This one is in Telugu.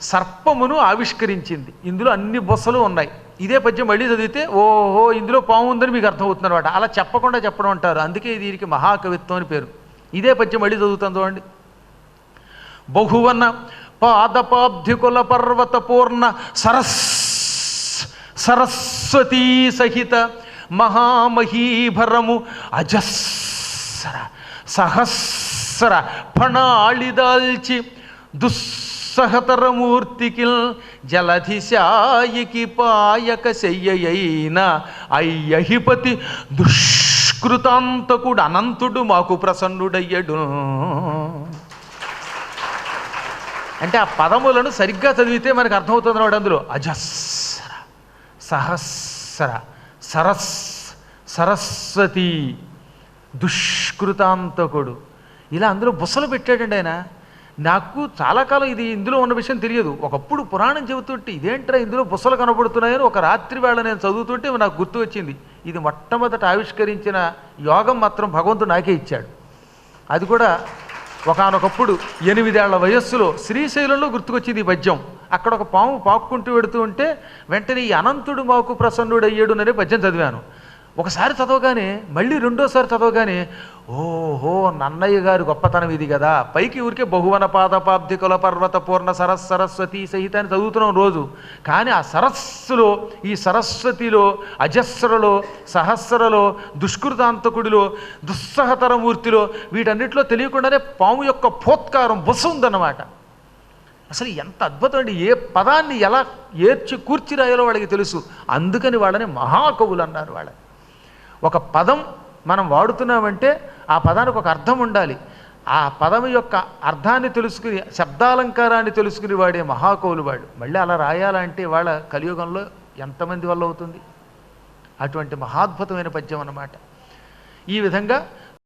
సర్పమును ఆవిష్కరించింది. ఇందులో అన్ని బొస్సలు ఉన్నాయి. ఇదే పద్యం మళ్ళీ చదివితే ఓహో ఇందులో పాము ఉందని మీకు అర్థమవుతుంది అనమాట అలా చెప్పకుండా చెప్పడం అంటారు. అందుకే దీనికి మహాకవిత్వం అని పేరు. ఇదే పద్యం మళ్ళీ చదువుతాం చూడండి. బహువన పాదపాబ్ధికుల పర్వత పూర్ణ సరస్ సరస్వతీ సహిత మహామహీభరము అజస్ర సహస్ర ఫణాళిదాల్చి సహతరమూర్తికి జలధిశాయికి పాయక శయ్యయైన అయ్యహిపతి దుష్కృతాంతకుడు అనంతుడు మాకు ప్రసన్నుడయ్యడు. అంటే ఆ పదములను సరిగ్గా చదివితే మనకు అర్థమవుతుంది వాడు అందులో. అజస్ర సహస్ర సరస్ సరస్వతి దుష్కృతాంతకుడు. ఇలా అందులో బుసలు పెట్టాడండి ఆయన. నాకు చాలా కాలం ఇది ఇందులో ఉన్న విషయం తెలియదు. ఒకప్పుడు పురాణం చెబుతుంటే ఇదేంట్రా ఇందులో బుసలు కనబడుతున్నాయని ఒక రాత్రి వేళ నేను చదువుతుంటే నాకు గుర్తు వచ్చింది. ఇది మొట్టమొదట ఆవిష్కరించిన యోగం మాత్రం భగవంతుడు నాకే ఇచ్చాడు. అది కూడా ఒకానొకప్పుడు ఎనిమిదేళ్ళ వయస్సులో శ్రీశైలంలో గుర్తుకొచ్చింది ఈ పద్యం. అక్కడ ఒక పాము పాక్కుంటూ వెడుతూ ఉంటే వెంటనే ఈ అనంతుడు మాకు ప్రసన్నుడయ్యాడు అనే పద్యం చదివాను. ఒకసారి చదవగానే మళ్ళీ రెండోసారి చదవగానే ఓహో నన్నయ్య గారి గొప్పతనం ఇది కదా. పైకి ఊరికే బహువన పాదపాబ్దికుల పర్వత పూర్ణ సరస్ సరస్వతి సహిత అని చదువుతున్నాం రోజు. కానీ ఆ సరస్సులో ఈ సరస్వతిలో అజస్రలో సహస్రలో దుష్కృతాంతకుడిలో దుస్సహతర మూర్తిలో వీటన్నిటిలో తెలియకుండానే పాము యొక్క పోత్కారం బొసు ఉందన్నమాట అసలు ఎంత అద్భుతం అండి. ఏ పదాన్ని ఎలా ఏర్చి కూర్చి రాయాలో వాళ్ళకి తెలుసు. అందుకని వాళ్ళని మహాకవులు అన్నారు వాళ్ళని ఒక పదం మనం వాడుతున్నామంటే ఆ పదానికి ఒక అర్థం ఉండాలి. ఆ పదం యొక్క అర్థాన్ని తెలుసుకుని శబ్దాలంకారాన్ని తెలుసుకుని వాడే మహాకవులు వాడు. మళ్ళీ అలా రాయాలంటే వాళ్ళ కలియుగంలో ఎంతమంది వల్ల అవుతుంది? అటువంటి మహాద్భుతమైన పద్యం అన్నమాట. ఈ విధంగా